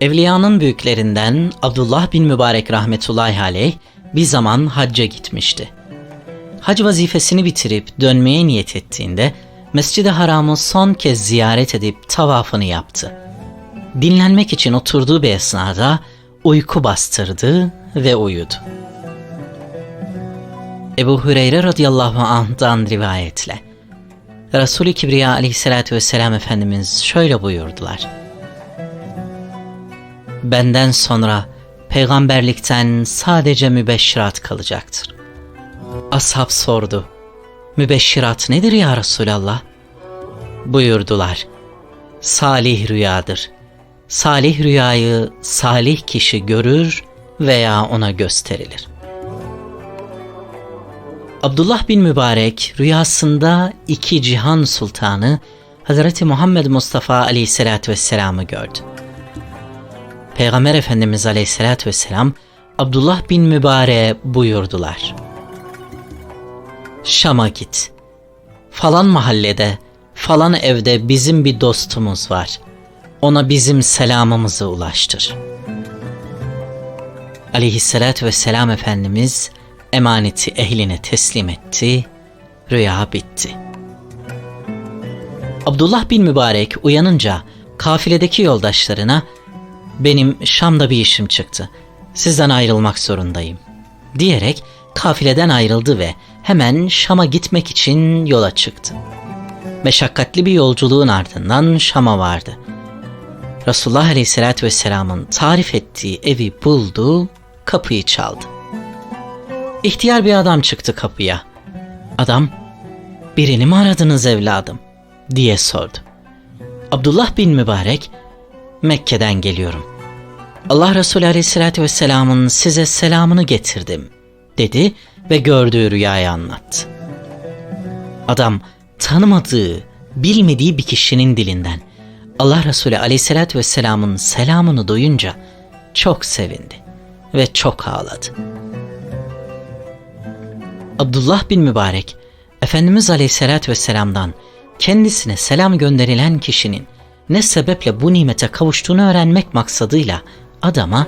Evliyanın büyüklerinden Abdullah bin Mübarek rahmetullahi aleyh bir zaman hacca gitmişti. Hac vazifesini bitirip dönmeye niyet ettiğinde Mescid-i Haram'ı son kez ziyaret edip tavafını yaptı. Dinlenmek için oturduğu bir esnada uyku bastırdı ve uyudu. Ebu Hüreyre radıyallahu anh'dan rivayetle Resul-i Kibriya aleyhissalatü vesselam Efendimiz şöyle buyurdular. Benden sonra peygamberlikten sadece mübeşşirat kalacaktır. Ashab sordu. Mübeşşirat nedir ya Resulallah? Buyurdular. Salih rüyadır. Salih rüyayı salih kişi görür veya ona gösterilir. Abdullah bin Mübarek rüyasında iki cihan sultanı Hazreti Muhammed Mustafa aleyhissalatü vesselam'ı gördü. Peygamber Efendimiz aleyhissalatü vesselam Abdullah bin Mübarek'e buyurdular. Şam'a git. Falan mahallede, falan evde bizim bir dostumuz var. Ona bizim selamımızı ulaştır. Aleyhissalatü vesselam Efendimiz emaneti ehline teslim etti, rüya bitti. Abdullah bin Mübarek uyanınca kafiledeki yoldaşlarına benim Şam'da bir işim çıktı. Sizden ayrılmak zorundayım diyerek kafileden ayrıldı ve hemen Şam'a gitmek için yola çıktı. Meşakkatli bir yolculuğun ardından Şam'a vardı. Resulullah Aleyhisselatü Vesselam'ın tarif ettiği evi buldu, kapıyı çaldı. İhtiyar bir adam çıktı kapıya. Adam, birini mi aradınız evladım? diye sordu. Abdullah bin Mübarek, Mekke'den geliyorum. Allah Resulü Aleyhisselatü Vesselam'ın size selamını getirdim, dedi ve gördüğü rüyayı anlattı. Adam tanımadığı, bilmediği bir kişinin dilinden Allah Resulü Aleyhisselatü Vesselam'ın selamını duyunca çok sevindi ve çok ağladı. Abdullah bin Mübarek, Efendimiz Aleyhisselatü Vesselam'dan kendisine selam gönderilen kişinin ne sebeple bu nimete kavuştuğunu öğrenmek maksadıyla adama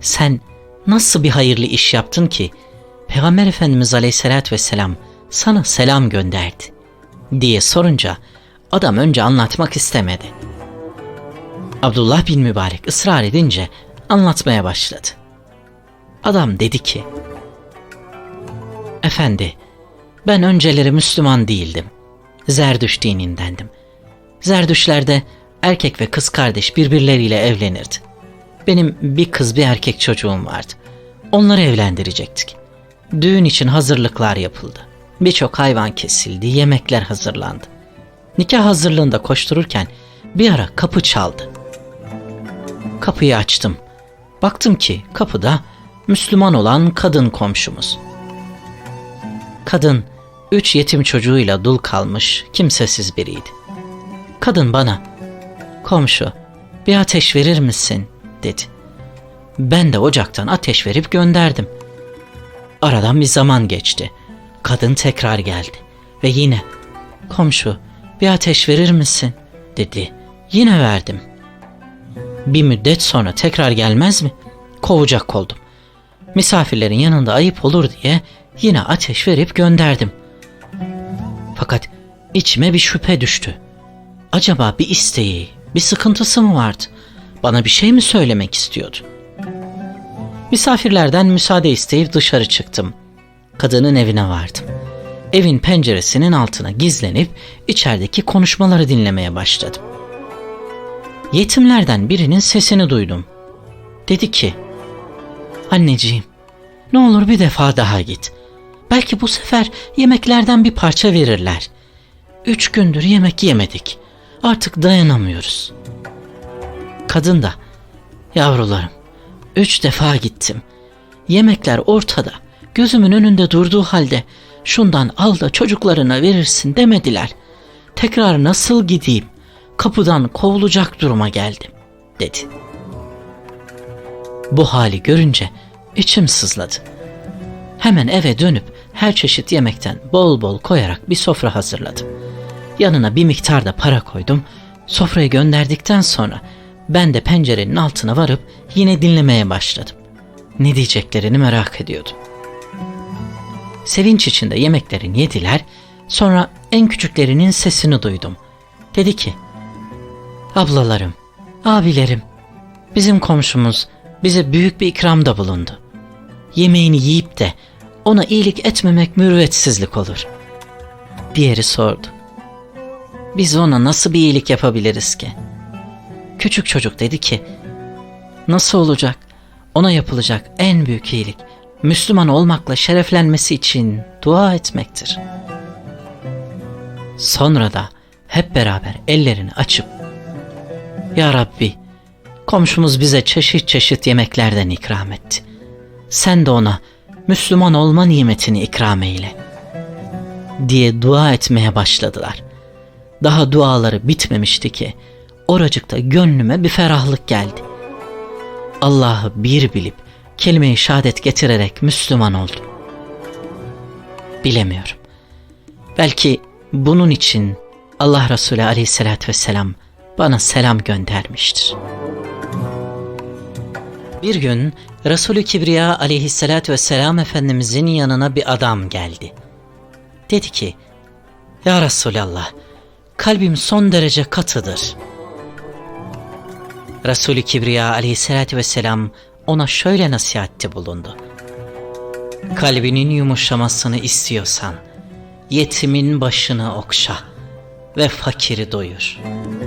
sen nasıl bir hayırlı iş yaptın ki Peygamber Efendimiz Aleyhisselatü Vesselam sana selam gönderdi diye sorunca adam önce anlatmak istemedi. Abdullah bin Mübarek ısrar edince anlatmaya başladı. Adam dedi ki, Efendi, ben önceleri Müslüman değildim. Zerdüş dinindendim. Zerdüşlerde erkek ve kız kardeş birbirleriyle evlenirdi. Benim bir kız bir erkek çocuğum vardı. Onları evlendirecektik. Düğün için hazırlıklar yapıldı. Birçok hayvan kesildi, yemekler hazırlandı. Nikah hazırlığında koştururken bir ara kapı çaldı. Kapıyı açtım. Baktım ki kapıda Müslüman olan kadın komşumuz. Kadın üç yetim çocuğuyla dul kalmış kimsesiz biriydi. Kadın bana komşu bir ateş verir misin dedi. Ben de ocaktan ateş verip gönderdim. Aradan bir zaman geçti. Kadın tekrar geldi ve yine komşu bir ateş verir misin dedi. Yine verdim. Bir müddet sonra tekrar gelmez mi? Kovacak oldum. Misafirlerin yanında ayıp olur diye yine ateş verip gönderdim. Fakat içime bir şüphe düştü. Acaba bir isteği, bir sıkıntısı mı vardı? Bana bir şey mi söylemek istiyordu? Misafirlerden müsaade isteyip dışarı çıktım. Kadının evine vardım. Evin penceresinin altına gizlenip içerideki konuşmaları dinlemeye başladım. Yetimlerden birinin sesini duydum. Dedi ki, Anneciğim, ne olur bir defa daha git. Belki bu sefer yemeklerden bir parça verirler. Üç gündür yemek yemedik. Artık dayanamıyoruz. Kadın da, yavrularım, üç defa gittim. Yemekler ortada, gözümün önünde durduğu halde şundan al da çocuklarına verirsin demediler. Tekrar nasıl gideyim? Kapıdan kovulacak duruma geldim, dedi. Bu hali görünce içim sızladı. Hemen eve dönüp her çeşit yemekten bol bol koyarak bir sofra hazırladım. Yanına bir miktar da para koydum. Sofrayı gönderdikten sonra Ben de pencerenin altına varıp yine dinlemeye başladım. Ne diyeceklerini merak ediyordum. Sevinç içinde yemeklerini yediler. Sonra en küçüklerinin sesini duydum. Dedi ki, Ablalarım, abilerim, bizim komşumuz bize büyük bir ikramda bulundu. Yemeğini yiyip de ona iyilik etmemek mürüvvetsizlik olur. Diğeri sordu. Biz ona nasıl bir iyilik yapabiliriz ki? Küçük çocuk dedi ki, nasıl olacak? Ona yapılacak en büyük iyilik Müslüman olmakla şereflenmesi için dua etmektir. Sonra da hep beraber ellerini açıp Ya Rabbi komşumuz bize çeşit çeşit yemeklerden ikram etti. Sen de ona Müslüman olma nimetini ikram eyle diye dua etmeye başladılar. Daha duaları bitmemişti ki oracıkta gönlüme bir ferahlık geldi. Allah'ı bir bilip kelime-i şehadet getirerek Müslüman oldum. Bilemiyorum. Belki bunun için Allah Resulü aleyhissalatü vesselam bana selam göndermiştir. Bir gün Resulü Kibriya aleyhissalatü vesselam Efendimizin yanına bir adam geldi. Dedi ki, Ya Resulallah, kalbim son derece katıdır. Resulü Kibriya aleyhissalatü vesselam ona şöyle nasihatte bulundu. Kalbinin yumuşamasını istiyorsan, yetimin başını okşa ve fakiri doyur.''